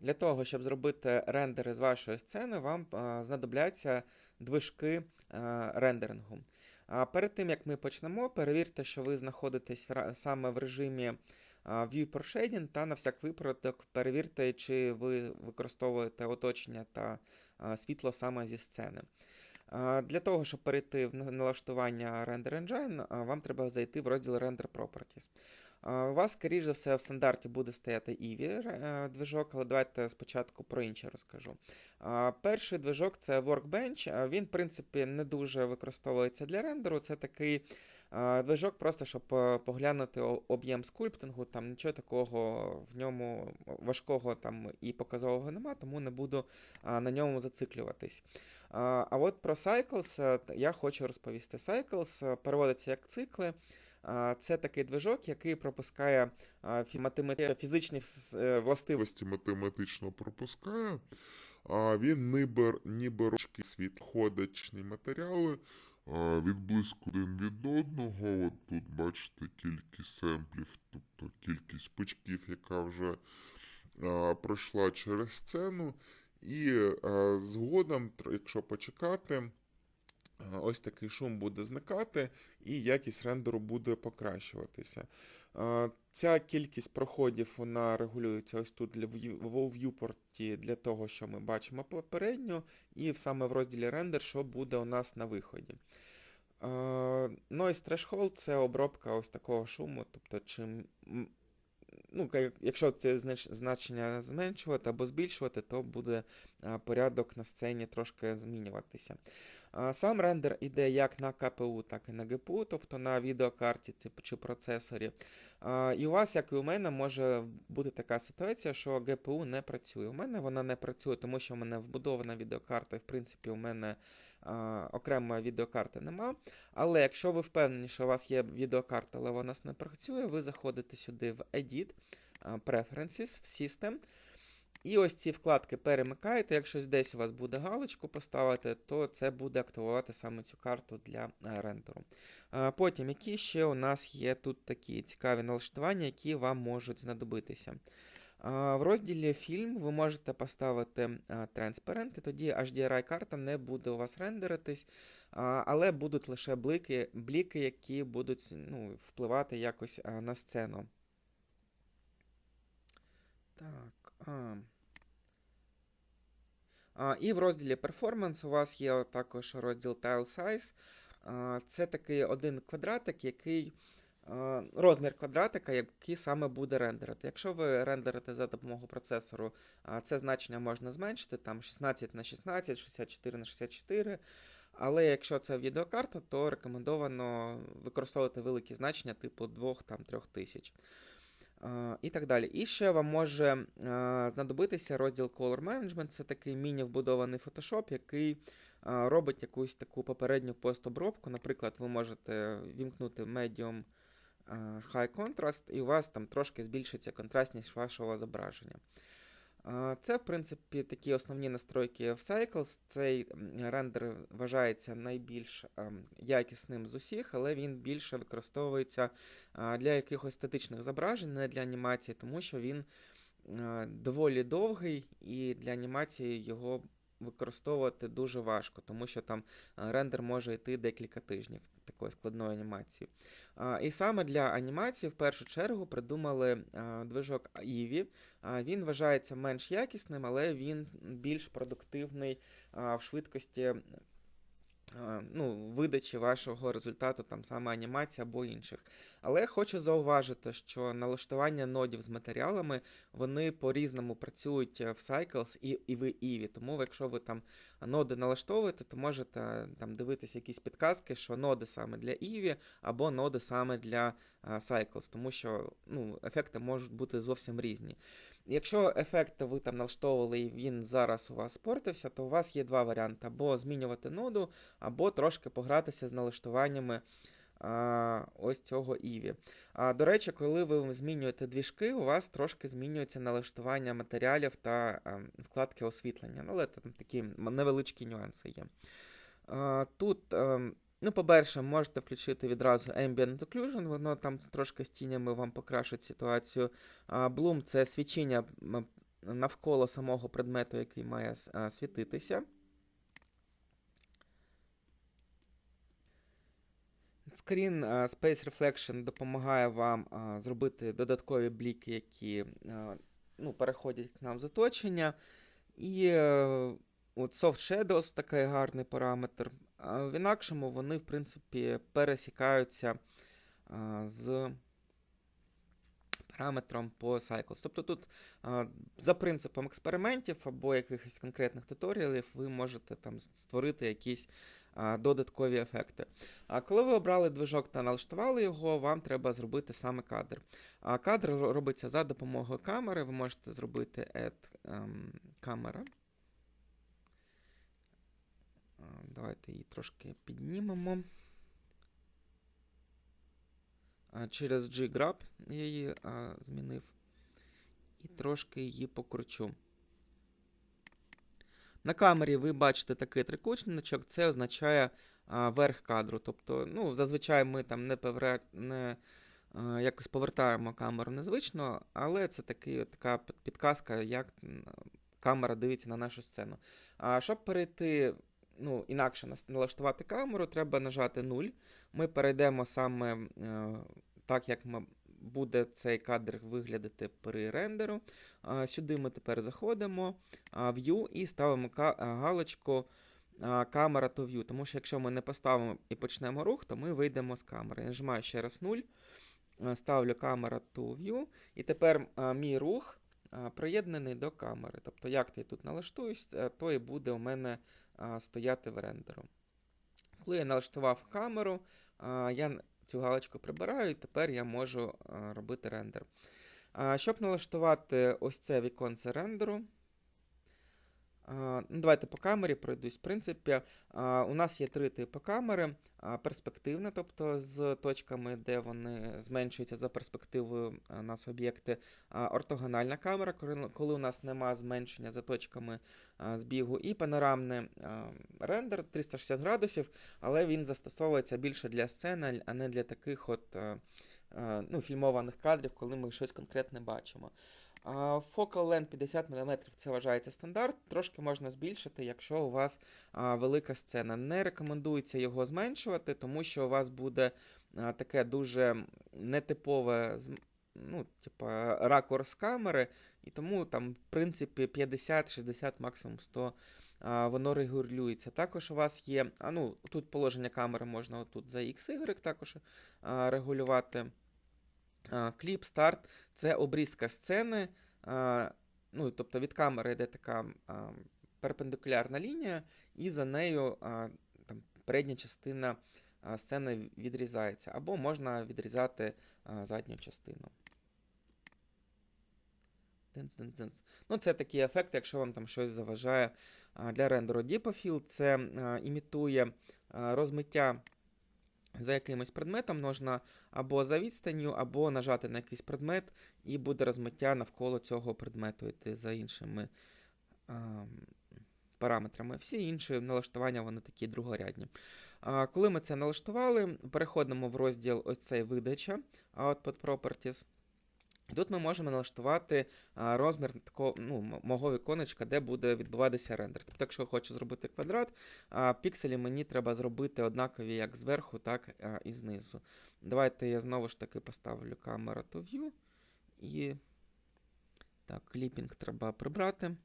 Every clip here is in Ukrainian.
Для того, щоб зробити рендери з вашої сцени, вам знадобляться движки рендерингу. А перед тим як ми почнемо, перевірте, що ви знаходитесь саме в режимі Viewport Shading та на всяк випадок перевірте, чи ви використовуєте оточення та світло саме зі сцени. Для того, щоб перейти в налаштування Render Engine, вам треба зайти в розділ Render Properties. У вас, скоріш за все, в стандарті буде стояти Eevee ре- движок, але давайте спочатку про інше розкажу. Перший движок це Workbench. Він, в принципі, не дуже використовується для рендеру. Це такий движок, просто щоб е, поглянути об'єм скульптингу. Там нічого такого в ньому важкого там і показового нема, тому не буду на ньому зациклюватись. А от про Cycles е, я хочу розповісти. Cycles е, переводиться як цикли. Це такий движок, який пропускає фізичні е, властивості. математично пропускає, а він ніби, ніби ручки світ ходячні матеріали а, відблиску один від одного. От тут бачите кількість семплів, тобто кількість пучків, яка вже а, пройшла через сцену. І а, згодом, якщо почекати, ось такий шум буде зникати, і якість рендеру буде покращуватися. Ця кількість проходів вона регулюється ось тут для в viewport для того, що ми бачимо попередньо, і саме в розділі рендер, що буде у нас на виході. Noise Threshold – це обробка ось такого шуму, тобто чим. Ну, якщо це значення зменшувати або збільшувати, то буде порядок на сцені трошки змінюватися. Сам рендер іде як на КПУ, так і на ГПУ, тобто на відеокарті чи процесорі. І у вас, як і у мене, може бути така ситуація, що ГПУ не працює. У мене вона не працює, тому що в мене вбудована відеокарта, і в принципі у мене окремої відеокарти нема. Але якщо ви впевнені, що у вас є відеокарта, але вона не працює, ви заходите сюди в Edit, Preferences, в System. І ось ці вкладки перемикаєте. Якщо десь у вас буде галочку поставити, то це буде активувати саме цю карту для е, рендеру. Е, Потім, які ще у нас є тут такі цікаві налаштування, які вам можуть знадобитися. Е, В розділі фільм ви можете поставити транспарент, і тоді HDRI-карта не буде у вас рендеритись, але будуть лише блики, бліки, які будуть ну, впливати якось на сцену. Так. І в розділі Performance у вас є також розділ Tile Size. Це такий один квадратик, який. Розмір квадратика, який саме буде рендерити. Якщо ви рендерите за допомогою процесору, це значення можна зменшити, там 16 на 16, 64 на 64. Але якщо це відеокарта, то рекомендовано використовувати великі значення, типу 2-3 тисяч. І так далі. І ще вам може знадобитися розділ Color Management. Це такий міні-вбудований Photoshop, який робить якусь таку попередню постобробку. Наприклад, ви можете вімкнути Medium High Contrast, і у вас там трошки збільшиться контрастність вашого зображення. Це, в принципі, такі основні настройки в Cycles. Цей рендер вважається найбільш ем, якісним з усіх, але він більше використовується для якихось статичних зображень, не для анімації, тому що він е, доволі довгий, і для анімації його використовувати дуже важко, тому що там е, рендер може йти декілька тижнів такої складної анімації. І саме для анімації в першу чергу придумали движок Eevee. Він вважається менш якісним, але він більш продуктивний в швидкості ну, видачі вашого результату, там саме анімації або інших. Але я хочу зауважити, що налаштування нодів з матеріалами вони по-різному працюють е, в Cycles і, і в Eevee. Тому якщо ви там ноди налаштовуєте, то можете там дивитися якісь підказки, що ноди саме для Eevee або ноди саме для Cycles, тому що ну, ефекти можуть бути зовсім різні. Якщо ефект ви там налаштовували і він зараз у вас спортився, то у вас є два варіанти: або змінювати ноду, або трошки погратися з налаштуваннями а, ось цього Іві. А, до речі, коли ви змінюєте двіжки, у вас трошки змінюється налаштування матеріалів та а, вкладки освітлення. Ну, але там такі невеличкі нюанси є. А, тут. ем, Ну, по-перше, можете включити відразу Ambient Occlusion, воно там трошки з тінями вам покращить ситуацію. Bloom це свічення навколо самого предмету, який має світитися. Screen Space Reflection допомагає вам зробити додаткові бліки, які ну, переходять к нам з оточення. І е, от Soft Shadows такий гарний параметр. В інакшому вони, в принципі, пересікаються з параметром по Cycles. Тобто тут за принципом експериментів або якихось конкретних туторіалів ви можете там створити якісь додаткові ефекти. А коли ви обрали движок та налаштували його, вам треба зробити саме кадр. А кадр робиться за допомогою камери. Ви можете зробити add ем, камера. А, Давайте її трошки піднімемо. Через G-Grab я її а, змінив. І трошки її покручу. На камері ви бачите такий трикутничок, це означає а, верх кадру. Тобто, ну, зазвичай ми там не, повер... не а, якось повертаємо камеру незвично, але це такий, така підказка, як камера дивиться на нашу сцену. А щоб перейти, ну, інакше налаштувати камеру, треба нажати 0. Ми перейдемо саме е, так, як ми, буде цей кадр виглядати при рендеру. Сюди ми тепер заходимо, View і ставимо галочку а, камера to view. Тому що якщо ми не поставимо і почнемо рух, то ми вийдемо з камери. Я нажимаю ще раз 0, ставлю камера to view, і тепер мій рух приєднаний до камери. Тобто, як я тут налаштуюсь, е, то і буде у мене стояти в рендеру. Коли я налаштував камеру, я цю галочку прибираю, і тепер я можу робити рендер. Щоб налаштувати ось це віконце рендеру, давайте по камері пройдусь. В принципі, у нас є три типи камери. Перспективна, тобто з точками, де вони зменшуються за перспективою нас об'єкти. Ортогональна камера, коли у нас нема зменшення за точками збігу. І панорамний рендер 360 градусів, але він застосовується більше для сцени, а не для таких от ну, фільмованих кадрів, коли ми щось конкретне бачимо. Focal length 50 мм це вважається стандарт. Трошки можна збільшити, якщо у вас велика сцена. Не рекомендується його зменшувати, тому що у вас буде таке дуже нетипове ну, типа, ракурс камери, і тому там, в принципі, 50-60, максимум 100 а, воно регулюється. Також у вас є, а, ну, тут положення камери можна отут за XY також регулювати. Кліп, старт це обрізка сцени. Ну, тобто від камери йде така перпендикулярна лінія, і за нею там, передня частина сцени відрізається. Або можна відрізати задню частину. Тинц-тинц-тинц. Ну, це такі ефекти, якщо вам там щось заважає для рендеру. Діпофіл це імітує розмиття за якимось предметом можна або за відстанню, або нажати на якийсь предмет, і буде розмиття навколо цього предмету йти за іншими параметрами. Всі інші налаштування вони такі другорядні. А, коли ми це налаштували, переходимо в розділ ось видача Output Properties. Тут ми можемо налаштувати розмір такого, ну, мого віконечка, де буде відбуватися рендер. Тобто, якщо я хочу зробити квадрат, а, пікселі мені треба зробити однакові як зверху, так і знизу. Давайте я знову ж таки поставлю камеру to view. І так, кліпінг треба прибрати.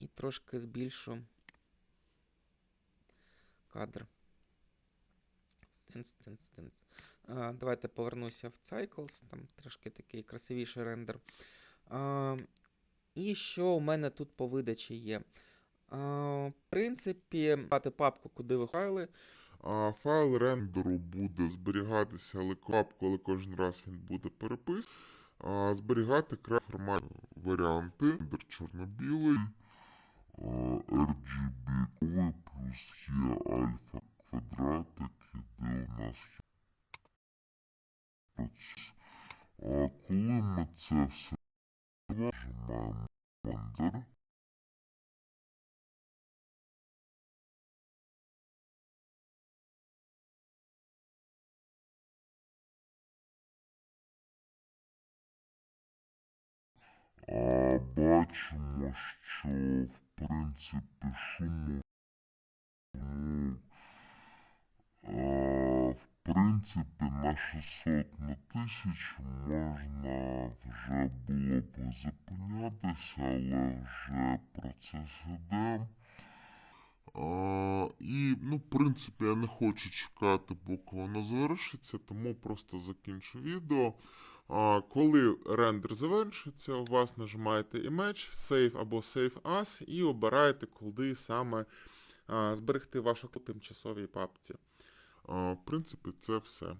І трошки збільшу кадр. Тинц, давайте повернуся в Cycles, там трошки такий красивіший рендер. І що у мене тут по видачі є? В принципі, мати папку, куди ви файли. А файл рендеру буде зберігатися але папку, але кожен раз він буде перепис. А зберігати формат варіанти. Рендер чорно-білий, RGB плюс є альфа квадратики, де у нас. А коли ми це все нажимаємо рендер, А, бачимо, що в принципі шуму ну, в принципі на 600 на 1000 можна вже було б зупинятися, але вже процес іде. А, і, ну, в принципі, я не хочу чекати, поки воно завершиться, тому просто закінчу відео. А, коли рендер завершиться, у вас нажимаєте Image, Save або Save As і обираєте, куди саме а, зберегти вашу тимчасовій папці. В принципі, це все.